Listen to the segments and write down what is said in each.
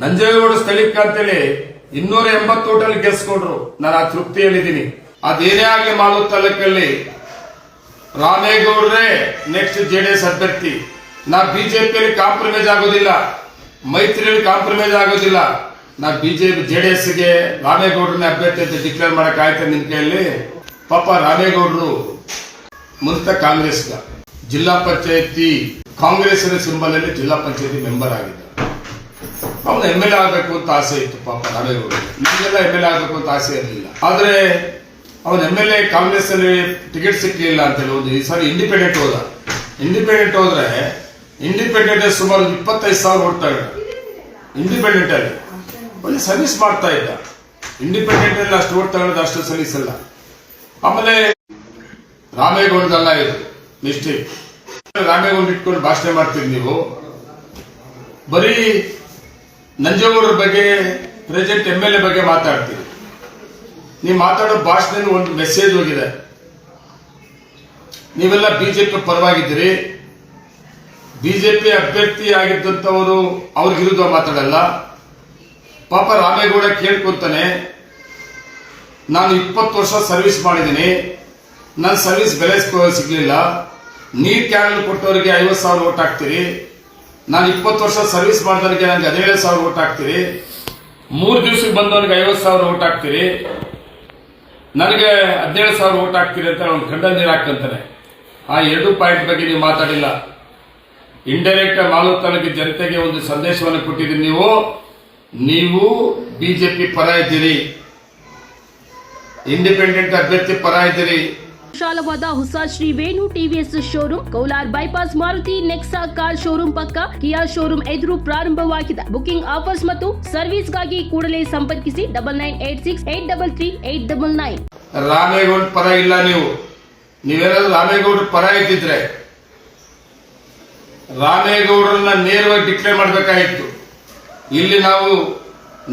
ನಂಜೇಗೌಡ ಸ್ಥಳೀಕ ಅಂತೇಳಿ ಇನ್ನೂರ ಎಂಬತ್ತು ಹೋಟೆಲ್ ಗೆಲ್ಸ್ಕೊಂಡ್ರು ನಾನು ಆ ತೃಪ್ತಿಯಲ್ಲಿದ್ದೀನಿ. ಅದೇನೇ ಆಗಲಿ ಮಾಲೂರು ತಾಲೂಕಲ್ಲಿ ರಾಮೇಗೌಡ್ರೆ ನೆಕ್ಸ್ಟ್ ಜೆಡಿಎಸ್ ಅಭ್ಯರ್ಥಿ. ನಾ ಬಿಜೆಪಿಯಲ್ಲಿ ಕಾಂಪ್ರಮೈಸ್ ಆಗೋದಿಲ್ಲ. ಮೈತ್ರಿಯಲ್ಲಿ ಕಾಂಪ್ರಮೈಸ್ ಆಗೋದಿಲ್ಲ. ನಾ ಬಿಜೆಪಿ ಜೆಡಿಎಸ್ಗೆ ರಾಮೇಗೌಡ್ರನ್ನ ಅಭ್ಯರ್ಥಿ ಅಂತ ಡಿಕ್ಲೇರ್ ಮಾಡಕ್ ಆಯ್ತು ನಿನ್ ಕೈಯಲ್ಲಿ? ಪಾಪ ರಾಮೇಗೌಡರು ಮುಂತ ಕಾಂಗ್ರೆಸ್ಗ. ಜಿಲ್ಲಾ ಪಂಚಾಯತಿ ಕಾಂಗ್ರೆಸ್ನ ಸಿಂಬಲ್ ಅಲ್ಲಿ ಜಿಲ್ಲಾ ಪಂಚಾಯತಿ ಮೆಂಬರ್ ಆಗಿದ್ದ ಅವನು ಎಂ ಎಲ್ ಎ ಆಗಬೇಕು ಅಂತ ಆಸೆ ಇತ್ತು ಪಾಪ ರಾಮೇಗೌಡ ನಿಮಗೆಲ್ಲ ಎಂ ಎಲ್ ಎ ಆಗಬೇಕು ಅಂತ ಆಸೆ ಇರಲಿಲ್ಲ. ಆದರೆ ಅವನ ಎಂ ಎಲ್ ಎ ಕಾಂಗ್ರೆಸ್ ಅಲ್ಲಿ ಟಿಕೆಟ್ ಸಿಕ್ಕಲಿಲ್ಲ ಅಂತ ಹೇಳಿ ಒಂದು ಈ ಸಾರಿ ಇಂಡಿಪೆಂಡೆಂಟ್ ಹೋದ. ಇಂಡಿಪೆಂಡೆಂಟ್ ಹೋದ್ರೆ ಇಂಡಿಪೆಂಡೆಂಟ್ ಸುಮಾರು ಇಪ್ಪತ್ತೈದು ಸಾವಿರ ಓಟ್ ಇದ್ದ ಇಂಡಿಪೆಂಡೆಂಟ್ ಅಲ್ಲಿ. ಒಳ್ಳೆ ಸರ್ವಿಸ್ ಮಾಡ್ತಾ ಇದ್ದ. ಇಂಡಿಪೆಂಡೆಂಟ್ ಅಲ್ಲಿ ಅಷ್ಟು ಓಟ್ ತಗೊಳ್ಳೋದು ಅಷ್ಟು ಸರ್ವಿಸ್ ಅಲ್ಲ. ಆಮೇಲೆ ರಾಮೇಗೌಡದಲ್ಲ ಇದು ಮಿಸ್ಟೇಕ್ ರಾಮೇಗೌಡ ಇಟ್ಕೊಂಡು ಭಾಷಣ ಮಾಡ್ತೀರಿ ನೀವು. ಬರೀ ನಂಜೇಗೌಡರ ಬಗ್ಗೆ ಪ್ರೆಸೆಂಟ್ ಎಂ ಎಲ್ ಎ ಬಗ್ಗೆ ಮಾತಾಡ್ತೀವಿ. ನೀವು ಮಾತಾಡೋ ಭಾಷಣದಲ್ಲಿ ಒಂದು ಮೆಸೇಜ್ ಹೋಗಿದೆ. ನೀವೆಲ್ಲ ಬಿಜೆಪಿ ಪರವಾಗಿದ್ದೀರಿ. ಬಿಜೆಪಿ ಅಭ್ಯರ್ಥಿ ಆಗಿದ್ದಂಥವರು ಅವ್ರ ವಿರುದ್ಧ ಮಾತಾಡಲ್ಲ. ಪಾಪ ರಾಮೇಗೌಡ ಕೇಳ್ಕೊತಾನೆ. ನಾನು ಇಪ್ಪತ್ತು ವರ್ಷ ಸರ್ವಿಸ್ ಮಾಡಿದ್ದೀನಿ. ನನ್ನ ಸರ್ವಿಸ್ ಬೆಲೆ ಸಿಗ್ಲಿಲ್ಲ. ನೀರ್ ಕ್ಯಾನಲ್ ಕೊಟ್ಟವರಿಗೆ ಐವತ್ತು ಸಾವಿರ ಓಟ್ ಹಾಕ್ತೀರಿ. ನಾನು ಇಪ್ಪತ್ತು ವರ್ಷ ಸರ್ವಿಸ್ ಮಾಡಿದವರಿಗೆ ನನಗೆ ಹದಿನೇಳು ಸಾವಿರ ಓಟ್ ಹಾಕ್ತೀರಿ. ಮೂರು ದಿವಸಕ್ಕೆ ಬಂದವನಿಗೆ ಐವತ್ತು ಸಾವಿರ ಓಟ್ ಹಾಕ್ತೀರಿ. ನನಗೆ ಹದಿನೇಳು ಸಾವಿರ ಓಟ್ ಹಾಕ್ತೀರಿ ಅಂತ ಅವ್ನು ಗಂಡ ನೀರು ಹಾಕ್ತಾರೆ ಆ ಎರಡು ಪಾಯಿಂಟ್ ಬಗ್ಗೆ ನೀವು ಮಾತಾಡಿಲ್ಲ. ಇಂಡೈರೆಕ್ಟ್ ಮಾಲು ತಾಲೂಕಿನ ಜನತೆಗೆ ಒಂದು ಸಂದೇಶವನ್ನು ಕೊಟ್ಟಿದ್ದೀರಿ ನೀವು. ನೀವು ಬಿಜೆಪಿ ಪರ ಇದ್ದೀರಿ. ಇಂಡಿಪೆಂಡೆಂಟ್ ಅಭ್ಯರ್ಥಿ ಪರ ಇದ್ದೀರಿ. ವಿಶಾಲವಾದ ಹೊಸ Shri Venu TVS showroom, Kolar bypass Maruti, Nexa car showroom ಪಕ್ಕ ಕಿಯಾ ಶೋರೂಮ್ ಎದುರು ಪ್ರಾರಂಭವಾಗಿದೆ. ಬುಕಿಂಗ್ ಆಫರ್ಸ್ ಮತ್ತು ಸರ್ವಿಸ್ಗಾಗಿ ಕೂಡಲೇ ಸಂಪರ್ಕಿಸಿ double nine eight six eight double three eight double nine. Ramegowda ಪರ ಇಲ್ಲ ನೀವು. ನೀವೇನಾದ್ರೂ ರಾಮೇಗೌಡ ಪರ ಇದ್ದಿದ್ರೆ ರಾಮೇಗೌಡರನ್ನ ನೇರವಾಗಿ ಡಿಕ್ಲೇರ್ ಮಾಡಬೇಕಾಗಿತ್ತು. ಇಲ್ಲಿ ನಾವು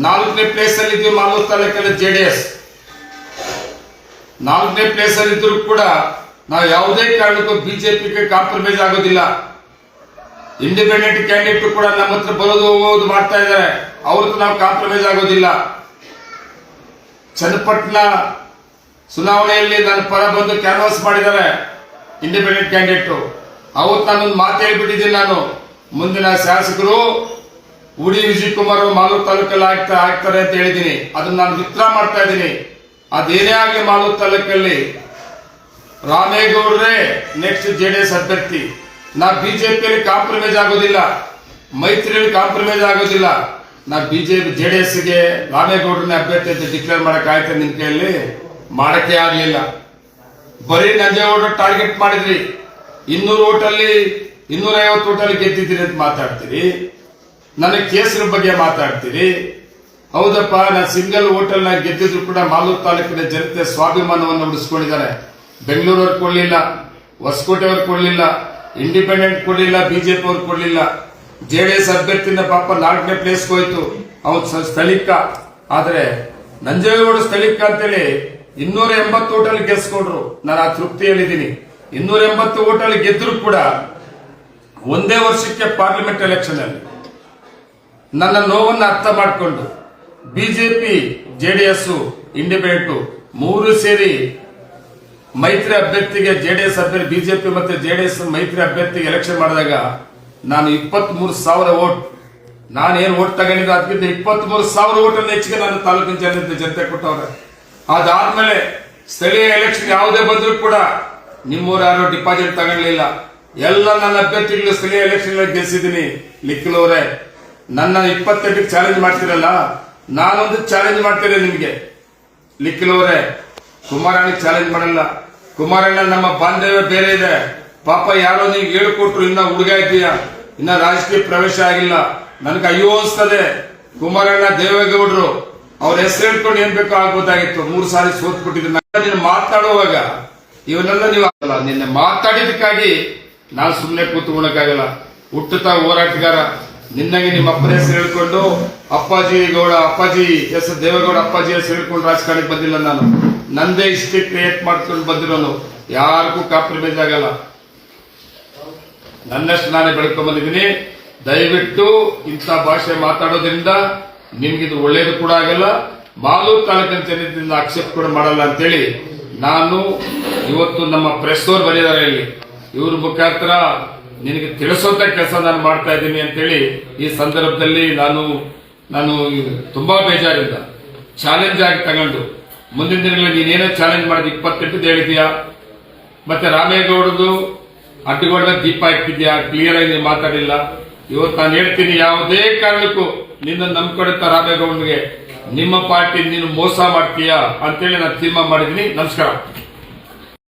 ನಾಲ್ಕನೇ ಪ್ಲೇಸ್ ಅಲ್ಲಿ ಇದ್ದೀವಿ ಮಾಲೂರು ತಾಲೂಕಲ್ಲಿ ಜೆಡಿಎಸ್ ನಾಲ್ಕನೇ ಪ್ಲೇಸ್ ಅಲ್ಲಿ ಇದ್ರು ಕೂಡ ನಾವು ಯಾವುದೇ ಕಾರಣಕ್ಕೂ ಬಿಜೆಪಿಗೆ ಕಾಂಪ್ರಮೈಸ್ ಆಗೋದಿಲ್ಲ. ಇಂಡಿಪೆಂಡೆಂಟ್ ಕ್ಯಾಂಡಿಡೇಟ್ ಕೂಡ ನಮ್ಮ ಹತ್ರ ಬರೋದು ಹೋಗೋದು ಮಾಡ್ತಾ ಇದ್ದಾರೆ. ಅವ್ರದ್ದು ನಾವು ಕಾಂಪ್ರಮೈಸ್ ಆಗೋದಿಲ್ಲ. ಚನ್ನಪಟ್ಟಣ ಚುನಾವಣೆಯಲ್ಲಿ ನನ್ನ ಪರ ಬಂದು ಕ್ಯಾನ್ವಾಸ್ ಮಾಡಿದ್ದಾರೆ ಇಂಡಿಪೆಂಡೆಂಟ್ ಕ್ಯಾಂಡಿಡೇಟ್ ಅವತ್ತು ನಾನೊಂದು ಮಾತು ಹೇಳ್ಬಿಟ್ಟಿದ್ದೀನಿ ನಾನು. ಮುಂದಿನ ಶಾಸಕರು ಉಡಿ ವಿಜಯ್ ಕುಮಾರ್ ಮಾಲೂರು ತಾಲೂಕಲ್ಲಿ ಆಗ್ತಾ ಆಗ್ತಾರೆ ಅಂತ ಹೇಳಿದ್ದೀನಿ. ಅದನ್ನ ನಾನು ವಿತ್ಡ್ರಾ ಮಾಡ್ತಾ ಇದ್ದೀನಿ. ಅದೇನೇ ಆಗಿ ಮಾಲೂರು ತಾಲೂಕಲ್ಲಿ? ರಾಮೇಗೌಡ್ರೆ ನೆಕ್ಸ್ಟ್ ಜೆ ಡಿ ಎಸ್ ಅಭ್ಯರ್ಥಿ. ನಾ ಬಿಜೆಪಿಯಲ್ಲಿ ಕಾಂಪ್ರಮೈಸ್ ಆಗೋದಿಲ್ಲ. ಮೈತ್ರಿಯಲ್ಲಿ ಕಾಂಪ್ರಮೈಸ್ ಆಗೋದಿಲ್ಲ. ನಾ ಬಿಜೆಪಿ ಜೆಡಿಎಸ್ಗೆ ರಾಮೇಗೌಡರನ್ನ ಅಭ್ಯರ್ಥಿ ಅಂತ ಡಿಕ್ಲೇರ್ ಮಾಡಕ್ ಆಯ್ತು ನಿನ್ ಕೈಯಲ್ಲಿ? ಮಾಡಕ್ಕೆ ಆಗ್ಲಿಲ್ಲ. ಬರೀ ನಂಜೇಗೌಡ ಟಾರ್ಗೆಟ್ ಮಾಡಿದ್ರಿ. ಇನ್ನೂರು ಓಟಲ್ಲಿ ಇನ್ನೂರ ಐವತ್ತು ಓಟಲ್ಲಿ ಗೆದ್ದಿದ್ದೀರಿ ಅಂತ ಮಾತಾಡ್ತೀರಿ. ನನಗೆ ಕೇಸರ ಬಗ್ಗೆ ಮಾತಾಡ್ತೀರಿ. ಹೌದಪ್ಪ, ನಾನು ಸಿಂಗಲ್ ಹೋಟೆಲ್ನ ಗೆದ್ದಿದ್ರು ಕೂಡ ಮಾಲೂರು ತಾಲೂಕಿನ ಜನತೆ ಸ್ವಾಭಿಮಾನವನ್ನು ಉಳಿಸ್ಕೊಂಡಿದ್ದಾರೆ. ಬೆಂಗಳೂರವ್ರು ಕೊಡ್ಲಿಲ್ಲ ಹೊಸಕೋಟೆ ಅವ್ರು ಕೊಡ್ಲಿಲ್ಲ, ಇಂಡಿಪೆಂಡೆಂಟ್ ಕೊಡ್ಲಿಲ್ಲ ಬಿಜೆಪಿ ಅವ್ರು ಕೊಡ್ಲಿಲ್ಲ ಎಸ್ ಅಭ್ಯರ್ಥಿಯಿಂದ ಪಾಪ ನಾಲ್ಕನೇ ಪ್ಲೇಸ್ಗೆ ಹೋಯ್ತು. ಅವ್ರು ಸ್ಥಳೀಕ. ಆದ್ರೆ ನಂಜೇಗೌಡ ಸ್ಥಳೀಕ ಅಂತೇಳಿ ಇನ್ನೂರ ಎಂಬತ್ತು ಹೋಟೆಲ್ ಗೆಲ್ಸ್ಕೊಂಡ್ರು. ನಾನು ಆ ತೃಪ್ತಿಯಲ್ಲಿದ್ದೀನಿ. ಇನ್ನೂರ ಎಂಬತ್ತು ಹೋಟೆಲ್ ಗೆದ್ರು ಕೂಡ ಒಂದೇ ವರ್ಷಕ್ಕೆ ಪಾರ್ಲಿಮೆಂಟ್ ಎಲೆಕ್ಷನ್ ಅಲ್ಲಿ ನನ್ನ ನೋವನ್ನು ಅರ್ಥ ಮಾಡಿಕೊಂಡು ಬಿಜೆಪಿ, ಜೆಡಿಎಸ್ ಇಂಡಿಪೆಂಡೆಂಟ್ ಮೂರು ಸೇರಿ ಮೈತ್ರಿ ಅಭ್ಯರ್ಥಿಗೆ ಜೆಡಿಎಸ್ ಅಭ್ಯರ್ಥಿ, ಬಿಜೆಪಿ ಮತ್ತೆ ಜೆಡಿಎಸ್ ಮೈತ್ರಿ ಅಭ್ಯರ್ಥಿಗೆ ಎಲೆಕ್ಷನ್ ಮಾಡಿದಾಗ ನಾನು ಇಪ್ಪತ್ತ್ ಮೂರು ಸಾವಿರ ಓಟ್ ನಾನೇನು ಓಟ್ ತಗೊಂಡಿದ್ದೆ ಅದಕ್ಕಿಂತ ಇಪ್ಪತ್ತ್ ಮೂರು ಸಾವಿರ ಓಟ್ ಹೆಚ್ಚಿಗೆ ನಾನು ತಾಲೂಕಿನ ಜನತೆ ಜನತೆ ಕೊಟ್ಟವ್ರೆ. ಅದಾದ್ಮೇಲೆ ಸ್ಥಳೀಯ ಎಲೆಕ್ಷನ್ ಯಾವುದೇ ಬಂದರೂ ಕೂಡ ನಿಮ್ಮೂರು ಯಾರು ಡಿಪಾಸಿಟ್ ತಗೊಳ್ಳಿಲ್ಲ ಎಲ್ಲ ನನ್ನ ಅಭ್ಯರ್ಥಿಗಳು ಸ್ಥಳೀಯ ಎಲೆಕ್ಷನ್ ಗೆಲ್ಸಿದ್ದೀನಿ. ಅವರೇ, ನನ್ನ ಇಪ್ಪತ್ತೆಂಟಕ್ಕೆ ಚಾಲೆಂಜ್ ಮಾಡ್ತಿರಲ್ಲ? ನಾನೊಂದು ಚಾಲೆಂಜ್ ಮಾಡ್ತೇನೆ ನಿಮಗೆ. ಲಿಖಿಲವರೇ ಕುಮಾರಣ್ಣ ಚಾಲೆಂಜ್ ಮಾಡಲ್ಲ. ಕುಮಾರಣ್ಣ, ನಮ್ಮ ಬಾಂಧವ್ಯ ಬೇರೆ ಇದೆ. ಪಾಪ ಯಾರೋ ನೀವು ಹೇಳ್ಕೊಟ್ರು ಇನ್ನ ಹುಡುಗ ಇದೆಯಾ ಇನ್ನ ರಾಜಕೀಯ ಪ್ರವೇಶ ಆಗಿಲ್ಲ. ನನಗೆ ಅಯ್ಯೋ ಅನ್ಸ್ತದೆ. ಕುಮಾರಣ್ಣ ದೇವೇಗೌಡರು, ಅವ್ರ ಹೆಸರು ಹೇಳ್ಕೊಂಡು ಏನ್ ಬೇಕೋ ಆಗ್ಬೋದಾಗಿತ್ತು ಮೂರು ಸಾರಿ ಸೋತ್ ನೀನು ಮಾತಾಡುವಾಗ, ಇವನ್ನೆಲ್ಲ ನೀವು ಆಗಲ್ಲ ನಿನ್ನೆ ಮಾತಾಡಿದಕ್ಕಾಗಿ ನಾನು ಸುಮ್ಮನೆ ಕೂತ್ಕೊಳಕಾಗಲ್ಲ ಹುಟ್ಟುತ್ತಾ ಹೋರಾಟಗಾರ. ನಿನ್ನಾಗೆ ನಿಮ್ಮ ಅಪ್ಪನ ಹೆಸರು ಹೇಳ್ಕೊಂಡು ಅಪ್ಪಾಜಿ ಗೌಡ, ಅಪ್ಪಾಜಿ ಹೆಸರು ದೇವೇಗೌಡ, ಅಪ್ಪಾಜಿ ಹೆಸರು ಹೇಳ್ಕೊಂಡು ರಾಜಕಾರಣಕ್ಕೆ ಬಂದಿಲ್ಲ ನಾನು. ನಂದೇ ಇಷ್ಟೇ ಕ್ರಿಯೇಟ್ ಮಾಡ್ಕೊಂಡು ಬಂದಿರೋನು ಯಾರಿಗೂ ಕಾಂಪ್ರಮೈಸ್ ಆಗಲ್ಲ ನನ್ನಷ್ಟು ನಾನೇ ಬೆಳ್ಕೊಂಡ್ ಬಂದಿದ್ದೀನಿ. ದಯವಿಟ್ಟು ಇಂಥ ಭಾಷೆ ಮಾತಾಡೋದ್ರಿಂದ ನಿಮ್ಗಿದು ಒಳ್ಳೇದು ಕೂಡ ಆಗಲ್ಲ. ಮಾಲೂರು ತಾಲೂಕಿನ ಜನರಿಂದ ಆಕ್ಷೇಪ ಕೂಡ ಮಾಡಲ್ಲ ಅಂತೇಳಿ ನಾನು ಇವತ್ತು ನಮ್ಮ ಪ್ರೆಸ್ ಅವ್ರು ಬರೆದಿದ್ದಾರೆ ಇಲ್ಲಿ. ಇವ್ರ ಮುಖಾಂತರ ನಿನಗೆ ತಿಳಿಸುವಂತ ಕೆಲಸ ನಾನು ಮಾಡ್ತಾ ಇದ್ದೀನಿ ಅಂತೇಳಿ ಈ ಸಂದರ್ಭದಲ್ಲಿ ನಾನು ನಾನು ತುಂಬಾ ಬೇಜಾರಿಂದ ಚಾಲೆಂಜ್ ಆಗಿ ತಗೊಂಡು, ಮುಂದಿನ ದಿನಗಳಲ್ಲಿ ನೀನೇನೋ ಚಾಲೆಂಜ್ ಮಾಡಿದ ಇಪ್ಪತ್ತೆಂಟು ಹೇಳಿದ್ಯಾ? ಮತ್ತೆ ರಾಮೇಗೌಡದು ಅಡ್ಡಗೋಡ ದೀಪ ಇಟ್ಟಿದ್ಯಾ? ಕ್ಲಿಯರ್ ಆಗಿ ಮಾತಾಡಿಲ್ಲ. ಇವತ್ತು ನಾನು ಹೇಳ್ತೀನಿ ಯಾವುದೇ ಕಾರಣಕ್ಕೂ ನಿನ್ನ ನಂಬ್ಕೊಡುತ್ತ ರಾಮೇಗೌಡನಿಗೆ, ನಿಮ್ಮ ಪಾರ್ಟಿ ನೀನು ಮೋಸ ಮಾಡ್ತೀಯಾ ಅಂತೇಳಿ ನಾನು ತೀರ್ಮಾನ ಮಾಡಿದ್ದೀನಿ. ನಮಸ್ಕಾರ.